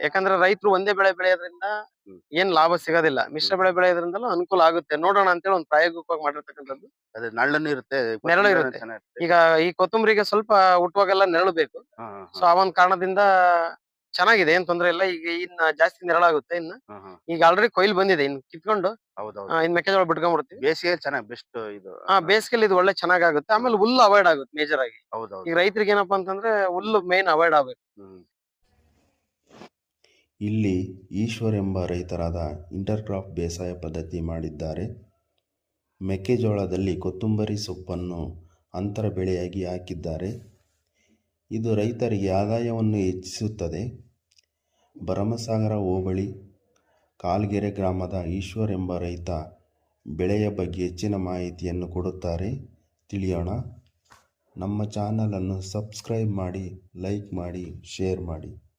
ಯಾಕಂದ್ರೆ ರೈತರು ಒಂದೇ ಬೆಳೆ ಬೆಳೆಯೋದ್ರಿಂದ. ಏನ್ ಲಾಭ ಸಿಗೋದಿಲ್ಲ. ಮಿಶ್ರ ಬೆಳೆ ಬೆಳೆಯೋದ್ರಿಂದಲೂ ಅನುಕೂಲ ಆಗುತ್ತೆ. ನೋಡೋಣ ಅಂತೇಳಿ ಒಂದು ಪ್ರಾಯೋಗಿಕವಾಗಿ ಮಾಡಿರ್ತಕ್ಕಂಥದ್ದು. ಅದೇ ನಳ್ಳನು ಇರುತ್ತೆ ನೆರಳು ಇರುತ್ತೆ. ಈಗ ಈ ಕೊತ್ತಂಬರಿಗೆ ಸ್ವಲ್ಪ ಹುಟ್ಟುವಾಗೆಲ್ಲ ನೆರಳು ಬೇಕು ಸೊ ಆ ಒಂದ್ ಕಾರಣದಿಂದ ಚೆನ್ನಾಗಿದೆ ಏನ್ ತೊಂದ್ರೆ ಇಲ್ಲ. ಈಗ ಇನ್ನ ಜಾಸ್ತಿ ನೆರಳಾಗುತ್ತೆ ಇನ್ನ. ಈಗ ಆಲ್ರೆಡಿ ಕೊಯ್ಲ್ ಬಂದಿದೆ ಇನ್ ಕಿತ್ಕೊಂಡು. ಇನ್ ಮೆಕ್ಕೆಜೋಳ ಬಿಟ್ಕೊಂಡ್ಬಿಡ್ತೀವಿ. ಬೇಸಿಗೆ ಚೆನ್ನಾಗಿ ಬೆಸ್ಟ್ ಇದು ಹಾ ಬೇಸಿಗೆಲಿ ಇದು ಒಳ್ಳೆ ಚೆನ್ನಾಗಾಗುತ್ತೆ. ಆಮೇಲೆ ಹುಲ್ಲು ಅವಾಯ್ಡ್ ಆಗುತ್ತೆ ಮೇಜರ್ ಆಗಿ. ಈಗ ರೈತರಿಗೆ ಏನಪ್ಪಾ ಅಂತಂದ್ರೆ ಹುಲ್ಲು ಮೇನ್ ಅವಾಯ್ಡ್ ಆಗ್ಬೇಕು. ಇಲ್ಲಿ ಈಶ್ವರ್ ಎಂಬ ರೈತರಾದ ಇಂಟರ್ಕ್ರಾಪ್ ಬೇಸಾಯ ಪದ್ಧತಿ ಮಾಡಿದ್ದಾರೆ. ಮೆಕ್ಕೆಜೋಳದಲ್ಲಿ ಕೊತ್ತಂಬರಿ ಸೊಪ್ಪನ್ನು ಅಂತರ ಬೆಳೆಯಾಗಿ ಹಾಕಿದ್ದಾರೆ. ಇದು ರೈತರಿಗೆ ಆದಾಯವನ್ನು ಹೆಚ್ಚಿಸುತ್ತದೆ. ಭರಮಸಾಗರ ಹೋಬಳಿ, ಕಾಲ್ಗೆರೆ ಗ್ರಾಮದ ಈಶ್ವರ್ ಎಂಬ ರೈತ ಬೆಳೆಯ ಬಗ್ಗೆ ಹೆಚ್ಚಿನ ಮಾಹಿತಿಯನ್ನು ಕೊಡುತ್ತಾರೆ. ತಿಳಿಯೋಣ. ನಮ್ಮ ಚಾನಲನ್ನು ಸಬ್ಸ್ಕ್ರೈಬ್ ಮಾಡಿ, ಲೈಕ್ ಮಾಡಿ, ಶೇರ್ ಮಾಡಿ.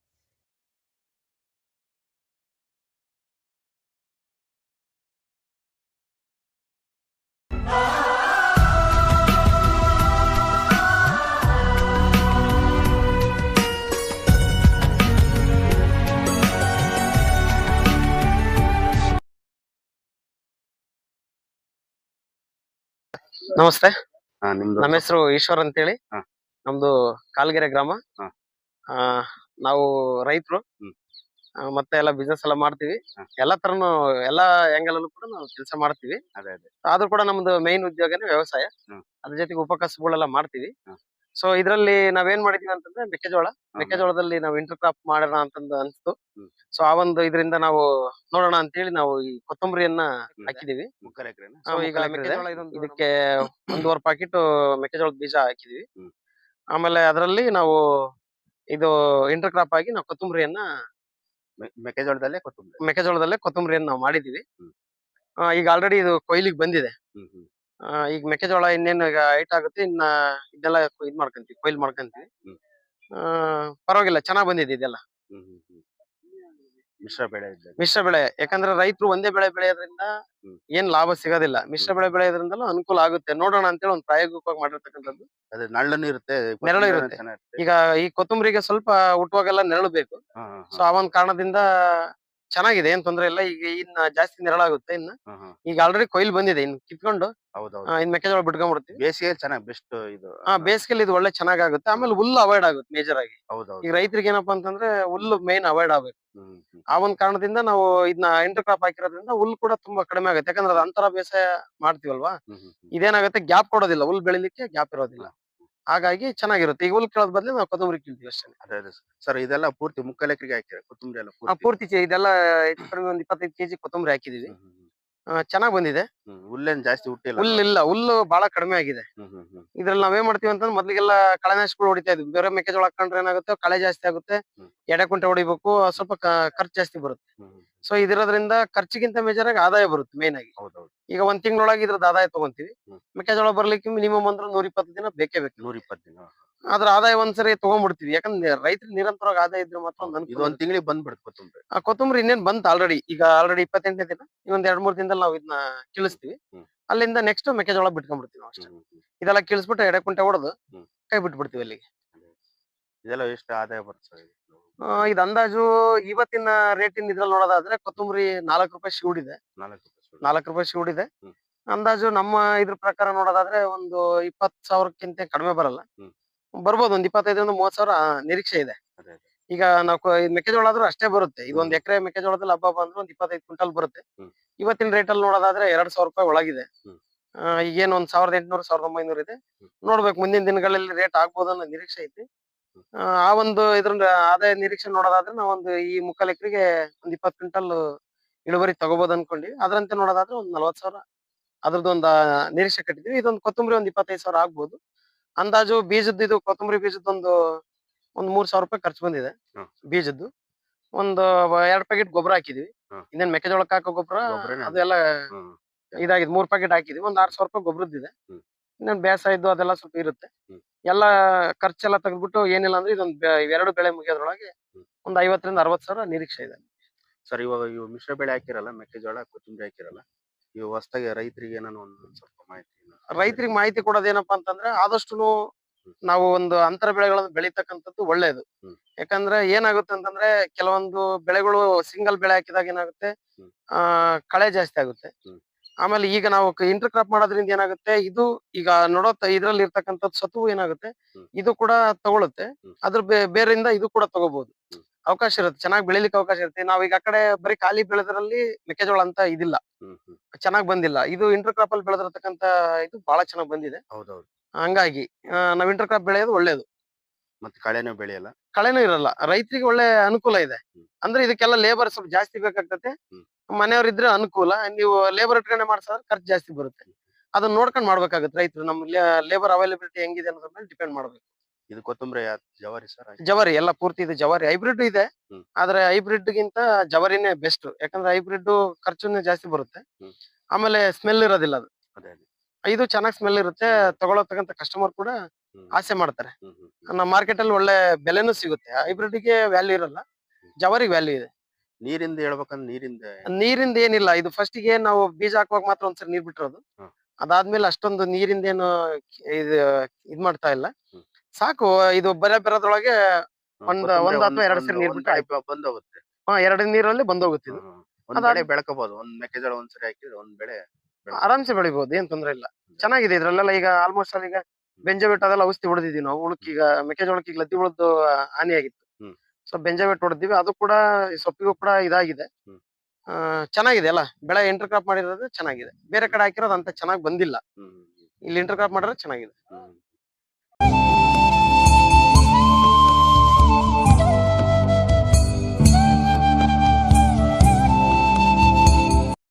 ನಮಸ್ತೆ. ಹಾ ನಿಮ್ದು? ನಮ್ಮ ಹೆಸರು ಈಶ್ವರ್ ಅಂತೇಳಿ. ಹೇಳಿ ನಮ್ದು ಕಾಲ್ಗೆರೆ ಗ್ರಾಮ. ಹಾ. ಆ ನಾವು ರೈತರು. ಹ್ಮ್. ಮತ್ತೆ ಎಲ್ಲ ಬಿಸ್ನೆಸ್ ಎಲ್ಲ ಮಾಡ್ತೀವಿ. ಹಾ. ಎಲ್ಲಾ ತರನು ಎಲ್ಲಾ ಆಂಗಲ್ ಅಲ್ಲೂ ಕೂಡ ನಾವು ಕೆಲಸ ಮಾಡ್ತೀವಿ. ಅದೇ ಅದೇ. ಆದ್ರೂ ಕೂಡ ನಮ್ದು ಮೈನ್ ಉದ್ಯೋಗನೇ ವ್ಯವಸಾಯ. ಹ್ಮ್. ಅದ್ರ ಜೊತೆಗೆ ಉಪಕಸಬುಗಳೆಲ್ಲ ಮಾಡ್ತೀವಿ. ಸೊ ಇದ್ರಲ್ಲಿ ನಾವೇನ್ ಮಾಡಿದೀವಿ ಅಂತಂದ್ರೆ ಮೆಕ್ಕೆಜೋಳ. ಮೆಕ್ಕೆಜೋಳದಲ್ಲಿ ನಾವು ಇಂಟರ್ ಕ್ರಾಪ್ ಮಾಡೋಣ ಅಂತಂದ ಅನ್ಸ್ತು. ಸೊ ಆ ಒಂದು ಇದರಿಂದ ನಾವು ನೋಡೋಣ ಅಂತೇಳಿ ನಾವು ಈ ಕೊತ್ತಂಬರಿಯನ್ನ ಹಾಕಿದೀವಿ. ಈಗ ಮೆಕ್ಕೆಜೋಳ ಇದಕ್ಕೆ ಒಂದೂವರೆ ಪಾಕೆಟ್ ಮೆಕ್ಕೆಜೋಳದ ಬೀಜ ಹಾಕಿದೀವಿ. ಆಮೇಲೆ ಅದರಲ್ಲಿ ನಾವು ಇದು ಇಂಟರ್ ಕ್ರಾಪ್ ಆಗಿ ನಾವು ಕೊತ್ತಂಬರಿಯನ್ನ ಮೆಕ್ಕೆಜೋಳದಲ್ಲೇ ಕೊತ್ತಂಬರಿ. ಮೆಕ್ಕೆಜೋಳದಲ್ಲೇ ಕೊತ್ತಂಬರಿಯನ್ನ ನಾವು ಮಾಡಿದೀವಿ. ಈಗ ಆಲ್ರೆಡಿ ಇದು ಕೊಯ್ಲಿಗೆ ಬಂದಿದೆ. ಈಗ ಮೆಕ್ಕೆಜೋಳ ಇನ್ನೇನು ಈಗ ಹೈಟ್ ಆಗುತ್ತೆ ಇನ್ನ ಇದೆಲ್ಲ ಇದ್ ಮಾಡ್ಕೊಂತೀವಿ ಕೊಯ್ಲು ಮಾಡ್ಕೊಂತೀವಿ. ಹ್ಮ್. ಆ, ಪರವಾಗಿಲ್ಲ ಚೆನ್ನಾಗ್ ಬಂದಿದೆ ಇದೆಲ್ಲ. ಹ್ಮ್ ಹ್ಮ್ ಹ್ಮ್. ಮಿಶ್ರ ಬೆಳೆ ಇದ್ದಾಗ. ಮಿಶ್ರ ಬೆಳೆ ಯಾಕಂದ್ರೆ ರೈತರು ಒಂದೇ ಬೆಳೆ ಬೆಳೆಯೋದ್ರಿಂದ ಹ್ಮ್. ಏನ್ ಲಾಭ ಸಿಗೋದಿಲ್ಲ. ಮಿಶ್ರ ಬೆಳೆ ಬೆಳೆಯೋದ್ರಿಂದಲೂ ಅನುಕೂಲ ಆಗುತ್ತೆ. ನೋಡೋಣ ಅಂತೇಳಿ ಒಂದು ಪ್ರಾಯೋಗಿಕವಾಗಿ ಮಾಡಿರ್ತಕ್ಕಂಥದ್ದು. ಅದೇ ನಳ್ಳನು ಇರುತ್ತೆ ನೆರಳು ಇರುತ್ತೆ. ಚೆನ್ನಾಗಿರುತ್ತೆ. ಈಗ ಈ ಕೊತ್ತಂಬರಿಗೆ ಸ್ವಲ್ಪ ಹುಟ್ಟುವಾಗೆಲ್ಲ ನೆರಳು ಬೇಕು ಹಾ, ಹಾ, ಸೊ ಆ ಒಂದ್ ಕಾರಣದಿಂದ ಚೆನ್ನಾಗಿದೆ ಏನ್ ತೊಂದ್ರೆ ಇಲ್ಲ. ಈಗ ಇನ್ನ ಜಾಸ್ತಿ ನೆರಳಾಗುತ್ತೆ ಇನ್ನ. ಈಗ ಆಲ್ರೆಡಿ ಕೊಯ್ಲು ಬಂದಿದೆ ಇನ್ ಕಿತ್ಕೊಂಡು. ಹೌದೌದು. ಇನ್ ಮೆಕ್ಕೆಜೋಳ ಬಿಟ್ಕೊಂಡ್ಬಿಡ್ತೀವಿ. ಬೇಸಿಗೆ ಚೆನ್ನಾಗಿ ಬೆಸ್ಟ್ ಇದು ಹಾ ಬೇಸಿಗೆಲಿ ಇದು ಒಳ್ಳೆ ಚೆನ್ನಾಗಾಗುತ್ತೆ. ಆಮೇಲೆ ಹುಲ್ಲು ಅವಾಯ್ಡ್ ಆಗುತ್ತೆ ಮೇಜರ್ ಆಗಿ. ಹೌದೌದು. ಈಗ ರೈತರಿಗೆ ಏನಪ್ಪಾ ಅಂತಂದ್ರೆ ಹುಲ್ಲು ಮೇನ್ ಅವಾಯ್ಡ್ ಆಗ್ಬೇಕು. ಆ ಒಂದ್ ಕಾರಣದಿಂದ ನಾವು ಇದನ್ನ ಇಂಟರ್ ಕ್ರಾಪ್ ಹಾಕಿರೋದ್ರಿಂದ ಹುಲ್ಲು ಕೂಡ ತುಂಬಾ ಕಡಿಮೆ ಆಗುತ್ತೆ. ಯಾಕಂದ್ರೆ ಅದು ಅಂತರ ಬೇಸಾಯ ಮಾಡ್ತೀವಲ್ವಾ. ಇದೇನಾಗುತ್ತೆ? ಗ್ಯಾಪ್ ಕೊಡೋದಿಲ್ಲ. ಹುಲ್ ಬೆಳಿಲಿಕ್ಕೆ ಗ್ಯಾಪ್ ಇರೋದಿಲ್ಲ. ಹಾಗಾಗಿ ಚೆನ್ನಾಗಿರುತ್ತೆ. ಈಗ ಹುಲ್ ಕೇಳೋದ್ ಬದಲು ನಾವು ಕೊತ್ತಂಬರಿ ಕೀಳ್ತೀವಿ ಅಷ್ಟೇ. ಅದೇ ಅದೇ ಸರ್ ಇದೆಲ್ಲ ಪೂರ್ತಿ ಮುಕ್ಕಾಲ್ ಎಕರೆಗೆ ಹಾಕಿದ್ರೆ ಕೊತ್ತಂಬರಿ ಎಲ್ಲ ಆ, ಪೂರ್ತಿ. ಪೂರ್ತಿ ಚೆ- ಇದೆಲ್ಲ ಹೆಚ್ಚು ಕಡಿಮೆ ಒಂದ್ ಇಪ್ಪತ್ತೈದು ಕೆಜಿ ಕೊತ್ತಂಬರಿ ಹಾಕಿದೀವಿ ಹ್ಮ್, ಚೆನ್ನಾಗ್ ಬಂದಿದೆ. ಹ್ಮ್ ಹುಲ್ಲೇನ್ ಜಾಸ್ತಿ ಹುಟ್ಟಿಲ್ಲ ಹುಲ್ಲು ಇಲ್ಲ. ಹುಲ್ಲು ಬಹಳ ಕಡಿಮೆ ಆಗಿದೆ. ಹ್ಮ್ ಹ್ಮ್ ಹ್ಮ್. ಇದ್ರಲ್ಲಿ ನಾವೇನ್ ಮಾಡ್ತೀವಿ ಅಂತಂದ್ರೆ ಮೊದ್ಲಿಗೆಲ್ಲ ಕಳೆನಾಶಕಗಳು ಹೊಡಿತಾ ಇದ್ವಿ. ಬೇರೆ ಮೆಕ್ಕೆಜೋಳ ಹಾಕೊಂಡ್ರೆ ಏನಾಗುತ್ತೆ? ಕಳೆ ಜಾಸ್ತಿ ಆಗುತ್ತೆ. ಹ್ಮ್. ಎಡೆ ಕುಂಟೆ ಹೊಡಿಬೇಕು. ಸ್ವಲ್ಪ ಖರ್ಚು ಜಾಸ್ತಿ ಬರುತ್ತೆ. ಹ್ಮ್ ಹ್ಮ್. ಸೊ ಇದಿರೋದ್ರಿಂದ ಖರ್ಚಿಗಿಂತ ಮೇಜರ್ ಆಗಿ ಆದಾಯ ಬರುತ್ತೆ ಮೇನ್ ಆಗಿ. ಹೌದೌದು. ಈಗ ಒಂದ್ ತಿಂಗಳೊಳಗೆ ಇದ್ರದ್ದು ಆದಾಯ ತಗೊಂತೀವಿ. ಮೆಕ್ಕೆಜೋಳ ಬರ್ಲಿಕ್ಕೆ ಮಿನಿಮಮ್ ಅಂದ್ರೆ ನೂರ ಇಪ್ಪತ್ತು ದಿನ ಬೇಕೇ ಬೇಕು. ನೂರ ಇಪ್ಪತ್ತು ದಿನ ಅದ್ರ ಆದಾಯ ಒಂದ್ಸರಿ ತಗೊಂಡ್ಬಿಡ್ತೀವಿ ಯಾಕಂದ್ರೆ ರೈತರಿಗೆ ನಿರಂತರವಾಗಿ ಆದಾಯ ಇದ್ರೆ ಮಾತ್ರ ಒಂದ್ ತಿಂಗಳಿಗೆ ಬಂದ್ಬಿಡ್ತು ಕೊತ್ತಂಬರಿ. ಆ ಕೊತ್ತಂಬರಿ ಇನ್ನೇನ್ ಬಂತ ಆಲ್ರೆಡಿ ಈಗ ಆಲ್ರೆಡಿ ಇಪ್ಪತ್ತೆಂಟನೇ ದಿನ ಇನ್ನೊಂದ್ ಎರಡ್ ಮೂರ್ ದಿನದಲ್ಲಿ ನಾವು ಇದನ್ನ ಕೀಳಿಸ್ತೀವಿ. ಅಲ್ಲಿಂದ ನೆಕ್ಸ್ಟ್ ಮೆಕ್ಕೆಜೋಳ ಬಿಟ್ಕೊಂಡ್ಬಿಡ್ತೀವಿ ನಾವು ಅಷ್ಟೇ. ಇದೆಲ್ಲ ಕೀಳಿಸ್ಬಿಟ್ಟು ಎಡೆ ಕುಂಟೆ ಹೊಡೆದು. ಕೈ ಬಿಟ್ಬಿಡ್ತೀವಿ ಅಲ್ಲಿಗೆ. ಇದೆಲ್ಲ ಎಷ್ಟು ಆದಾಯ ಬರುತ್ತೆ ಸರ್ ಇದು? ಅಂದಾಜು ಇವತ್ತಿನ ರೇಟಿನ ಇದ್ರಲ್ಲಿ ನೋಡೋದಾದ್ರೆ ಕೊತ್ತಂಬರಿ ನಾಲ್ಕು ರೂಪಾಯಿ ಶಿವಡಿದೆ. ಇದೆ ನಾಲ್ಕು. ನಾಲ್ಕು ರೂಪಾಯಿ ಇದೆ ಅಂದಾಜು ನಮ್ಮ ಇದ್ರ ಪ್ರಕಾರ ನೋಡೋದಾದ್ರೆ ಒಂದು ಇಪ್ಪತ್ ಸಾವಿರಕ್ಕಿಂತ ಕಡಿಮೆ ಬರಲ್ಲ. ಬರ್ಬೋದು ಒಂದ್ ಇಪ್ಪತ್ತೈದರಿಂದ ಮೂವತ್ ಸಾವಿರ ನಿರೀಕ್ಷೆ ಇದೆ. ಈಗ ನಾವು ಮೆಕ್ಕೆಜೋಳ ಆದ್ರೂ ಅಷ್ಟೇ ಬರುತ್ತೆ. ಈಗ ಒಂದ್ ಎಕರೆ ಮೆಕ್ಕೆಜೋಳದಲ್ಲಿ ಹಬ್ಬ ಬಂದ್ರೆ ಒಂದ್ ಇಪ್ಪತ್ತೈದು ಕ್ವಿಂಟಲ್ ಬರುತ್ತೆ. ಇವತ್ತಿನ ರೇಟ್ ಅಲ್ಲಿ ನೋಡೋದಾದ್ರೆ ಎರಡ್ ಸಾವಿರ ರೂಪಾಯಿ ಒಳಗಿದೆ. ಈಗೇನ್ ಒಂದ್ ಸಾವಿರದ ಎಂಟುನೂರು ಸಾವಿರದ ಒಂಬೈನೂರ ಇದೆ. ನೋಡ್ಬೇಕು ಮುಂದಿನ ದಿನಗಳಲ್ಲಿ ರೇಟ್ ಆಗ್ಬೋದು ಅನ್ನೋ ನಿರೀಕ್ಷೆ ಐತಿ. ಆ, ಆ ಒಂದು ಇದ್ರ ಆದಾಯ ನಿರೀಕ್ಷೆ ನೋಡೋದಾದ್ರೆ ನಾವೊಂದು ಈ ಮುಕ್ಕಾಲ್ ಎಕರೆಗೆ ಒಂದ್ ಇಪ್ಪತ್ತು ಕ್ವಿಂಟಲ್ ಇಳುವರಿ ತಗೋಬಹುದು ಅನ್ಕೊಂಡಿ. ಅದರಂತೆ ನೋಡೋದಾದ್ರೆ ಒಂದ್ ನಲ್ವತ್ ಸಾವಿರ. ಅದ್ರದ್ದು ಒಂದು ನಿರೀಕ್ಷೆ ಕಟ್ಟಿದ್ವಿ ಇದೊಂದು ಕೊತ್ತಂಬರಿ ಒಂದ್ ಇಪ್ಪತ್ತೈದು ಸಾವಿರ ಆಗ್ಬೋದು. ಅಂದಾಜು ಬೀಜದ್ದು ಇದು ಕೊತ್ತಂಬರಿ ಬೀಜದ್ದೊಂದು ಒಂದ್ ಮೂರ್ ಸಾವಿರ ರೂಪಾಯಿ ಖರ್ಚು ಬಂದಿದೆ ಬೀಜದ್ದು. ಒಂದು ಎರಡ್ ಪ್ಯಾಕೆಟ್ ಗೊಬ್ಬರ ಹಾಕಿದ್ವಿ. ಇನ್ನೇನ್ ಮೆಕ್ಕೆಜೋಳಕ್ಕೆ ಹಾಕೋ ಗೊಬ್ಬರ ಅದೆಲ್ಲ ಇದಾಗಿದೆ. ಮೂರ್ ಪ್ಯಾಕೆಟ್ ಹಾಕಿದ್ವಿ ಒಂದ್ ಆರ್ ಸಾವಿರ ರೂಪಾಯಿ ಗೊಬ್ಬರದ್ದಿದೆ. ಇನ್ನೊಂದು ಬೇಸಾಯ ಇದ್ದು ಅದೆಲ್ಲ ಸ್ವಲ್ಪ ಇರುತ್ತೆ. ಎಲ್ಲ ಖರ್ಚೆಲ್ಲ ತೆಗೆದ್ಬಿಟ್ಟು ಏನಿಲ್ಲ ಅಂದ್ರೆ ಇದೊಂದು ಎರಡು ಬೆಳೆ ಮುಗಿಯೋದ್ರೊಳಗೆ. ಒಂದ್ ಐವತ್ತರಿಂದ ಅರವತ್ ಸಾವಿರ ನಿರೀಕ್ಷೆ ಇದೆ. ಸರ್ ಇವಾಗ ಇವು ಮಿಶ್ರ ಬೆಳೆ ಹಾಕಿರಲ್ಲ ಮೆಕ್ಕೆಜೋಳ ಕೊತ್ತಂಬರಿ ಹಾಕಿರಲ್ಲ ಇವು ಹೊಸದಾಗಿ ರೈತರಿಗೆ ಏನಾನ ಒಂದು ಸ್ವಲ್ಪ ಮಾಹಿತಿ ರೈತರಿಗೆ ಮಾಹಿತಿ ಕೊಡೋದೇನಪ್ಪಾ ಅಂತಂದ್ರೆ ಆದಷ್ಟು ನಾವು ಒಂದು ಅಂತರ ಬೆಳೆಗಳನ್ನು ಬೆಳಿತಕ್ಕಂಥದ್ದು ಒಳ್ಳೇದು. ಯಾಕಂದ್ರೆ ಏನಾಗುತ್ತೆ ಅಂತಂದ್ರೆ ಕೆಲವೊಂದು ಬೆಳೆಗಳು ಸಿಂಗಲ್ ಬೆಳೆ ಹಾಕಿದಾಗ ಏನಾಗುತ್ತೆ ಆ ಕಳೆ ಜಾಸ್ತಿ ಆಗುತ್ತೆ. ಆಮೇಲೆ ಈಗ ನಾವು ಇಂಟರ್ ಕ್ರಾಪ್ ಮಾಡೋದ್ರಿಂದ ಏನಾಗುತ್ತೆ ಇದು ಈಗ ನೋಡೋ ಇದ್ರಲ್ಲಿ ಇರ್ತಕ್ಕಂಥದ್ದು ಸತ್ತು ಏನಾಗುತ್ತೆ ಇದು ಕೂಡ ತಗೊಳುತ್ತೆ. ಅದ್ರ ಬೇ- ಬೇರಿಂದ ಇದು ಕೂಡ ತಗೋಬಹುದು. ಅವಕಾಶ ಇರುತ್ತೆ. ಚೆನ್ನಾಗಿ ಬೆಳಿಲಿಕ್ಕೆ ಅವಕಾಶ ಇರುತ್ತೆ. ನಾವ್ ಈಗ ಆ ಕಡೆ ಬರೀ ಖಾಲಿ ಬೆಳೆದ್ರಲ್ಲಿ ಮೆಕ್ಕೆಜೋಳ ಅಂತ ಇದಿಲ್ಲ. ಚೆನ್ನಾಗ್ ಬಂದಿಲ್ಲ. ಇದು ಇಂಟರ್ ಕ್ರಾಪ್ ಅಲ್ಲಿ ಬೆಳೆದಿರತಕ್ಕಂತ ಇದು ಬಹಳ ಚೆನ್ನಾಗ್ ಬಂದಿದೆ. ಹೌದೌದು. ಹಂಗಾಗಿ ನಾವ್ ಇಂಟರ್ ಕ್ರಾಪ್ ಬೆಳೆಯೋದು ಒಳ್ಳೇದು. ಮತ್ತೆ ಕಳೆನೂ ಬೆಳೆಯಲ್ಲ? ಕಳೆನೂ ಇರಲ್ಲ. ರೈತರಿಗೆ ಒಳ್ಳೆ ಅನುಕೂಲ ಇದೆ. ಅಂದ್ರೆ ಇದಕ್ಕೆಲ್ಲ ಲೇಬರ್ ಸ್ವಲ್ಪ ಜಾಸ್ತಿ ಬೇಕಾಗ್ತತೆ. ಮನೆಯವ್ರ ಇದ್ರೆ ಅನುಕೂಲ. ನೀವು ಲೇಬರ್ ಇಟ್ಕೊಂಡೆ ಮಾಡ್ಸಿದ್ರೆ ಖರ್ಚು ಜಾಸ್ತಿ ಬರುತ್ತೆ. ಅದನ್ನ ನೋಡ್ಕೊಂಡ್ ಮಾಡ್ಬೇಕಾಗುತ್ತೆ ರೈತರು. ನಮ್ಮ ಲೇಬರ್ ಅವೈಲೇಬಿಲಿಟಿ ಹೆಂಗಿದೆ ಅನ್ನೋದ್ರ ಮೇಲೆ ಡಿಪೆಂಡ್ ಮಾಡ್ಬೇಕು. ಇದು ಕೊತ್ತಂಬರಿ ಜವಾರಿ ಸರ್ ಜವಾರಿ ಎಲ್ಲ ಪೂರ್ತಿ ಇದೆ ಜವಾರಿ. ಹೈಬ್ರಿಡ್ ಇದೆ ಹ್ಮ್. ಆದ್ರೆ ಹೈಬ್ರಿಡ್ ಗಿಂತ ಜವಾರಿನೇ ಬೆಸ್ಟ್ ಯಾಕಂದ್ರೆ ಹೈಬ್ರಿಡ್ ಖರ್ಚುನೇ ಜಾಸ್ತಿ ಬರುತ್ತೆ. ಹ್ಮ್. ಆಮೇಲೆ ಸ್ಮೆಲ್ ಇರೋದಿಲ್ಲ ಅದು. ಅದೇ ಅದೇ. ಇದು ಚೆನ್ನಾಗಿ ಸ್ಮೆಲ್ ಇರುತ್ತೆ ಹ್ಮ್. ತಗೊಳತಕ್ಕಂತ ಕಸ್ಟಮರ್ ಕೂಡ ಹ್ಮ್. ಆಸೆ ಮಾಡ್ತಾರೆ. ಹ್ಮ್ ಹ್ಮ್ ಹ್ಮ್. ನಮ್ಮ ಮಾರ್ಕೆಟ್ ಅಲ್ಲಿ ಒಳ್ಳೆ ಬೆಲೆನೂ ಸಿಗುತ್ತೆ. ಹೈಬ್ರಿಡ್ಗೆ ವ್ಯಾಲ್ಯೂ ಇರಲ್ಲ ಜವಾರಿ ವ್ಯಾಲ್ಯೂ ಇದೆ. ನೀರಿಂದ ಹೇಳ್ಬೇಕಂದ್ರೆ ನೀರಿಂದ? ನೀರಿಂದ ಏನಿಲ್ಲ ಇದು ಫಸ್ಟ್ಗೆ ನಾವು ಬೀಜ ಹಾಕುವಾಗ ಮಾತ್ರ ಒಂದ್ಸರಿ ನೀರ್ ಬಿಟ್ಟಿರೋದು. ಹ್ಮ್. ಅದಾದ್ಮೇಲೆ ಅಷ್ಟೊಂದು ನೀರಿಂದ ಏನು ಇದು ಇದ್ ಮಾಡ್ತಾ ಇಲ್ಲ. ಹ್ಮ್. ಸಾಕು ಇದು ಬರೆ ಬರೋದ್ರೊಳಗೆ ಒಂದ್- ಒಂದ್ ಅಥವಾ ಎರಡ್ ಸರಿ ನೀರ್ ಬಿಟ್ರೆ ಆಯ್ತು. ಬಂದೋಗುತ್ತೆ. ಹಾ ಎರಡು ನೀರಲ್ಲಿ ಬಂದೋಗುತ್ತೆ ಇದು. ಒಂದ್ ಅದಾದ್- ಬೆಳೆ ಬೆಳ್ಕೋಬಹುದು ಒಂದ್ ಮೆಕ್ಕೆಜೋಳ ಒಂದ್ ಸರಿ ಹಾಕಿದ್ರೆ ಒಂದ್ ಬೆಳೆ ಆರಾಮ್ಸೆ ಬೆಳಿಬಹುದು ಏನ್ ತೊಂದ್ರೆ ಇಲ್ಲ. ಚೆನ್ನಾಗಿದೆ ಇದ್ರಲ್ಲೆಲ್ಲ ಈಗ ಆಲ್ಮೋಸ್ಟ್ ಅಲ್ಲಿ ಈಗ ಬೆಂಜವೆಟ್ ಅದೆಲ್ಲ ಔಷಧಿ ಹೊಡೆದಿದ್ವಿ ನಾವು. ಉಳುಕೀಗ ಈಗ ಮೆಕ್ಕೆಜೋಳಕ್ಕೆ ಈಗ ಲದ್ದಿ ಉಳಿದು ಹಾನಿ ಆಗಿತ್ತು ಸೊ ಬೆಂಜಬೆಟ್ ಹೊಡೆದಿವಿ ಅದು ಕೂಡ ಈ ಸೊಪ್ಪಿಗೂ ಕೂಡ ಇದಾಗಿದೆ. ಹ್ಮ್. ಆ, ಚೆನ್ನಾಗಿದೆ ಅಲ್ಲ ಬೆಳೆ ಇಂಟರ್ ಕ್ರಾಪ್ ಮಾಡಿರೋದು ಚೆನ್ನಾಗಿದೆ. ಬೇರೆ ಕಡೆ ಹಾಕಿರೋದು ಅಂತ ಚೆನ್ನಾಗಿ ಬಂದಿಲ್ಲ. ಹ್ಮ್ ಇಲ್ಲಿ ಇಂಟರ್ ಕ್ರಾಪ್ ಮಾಡಿರೋದು ಚೆನ್ನಾಗಿದೆ. ಹ್ಮ್.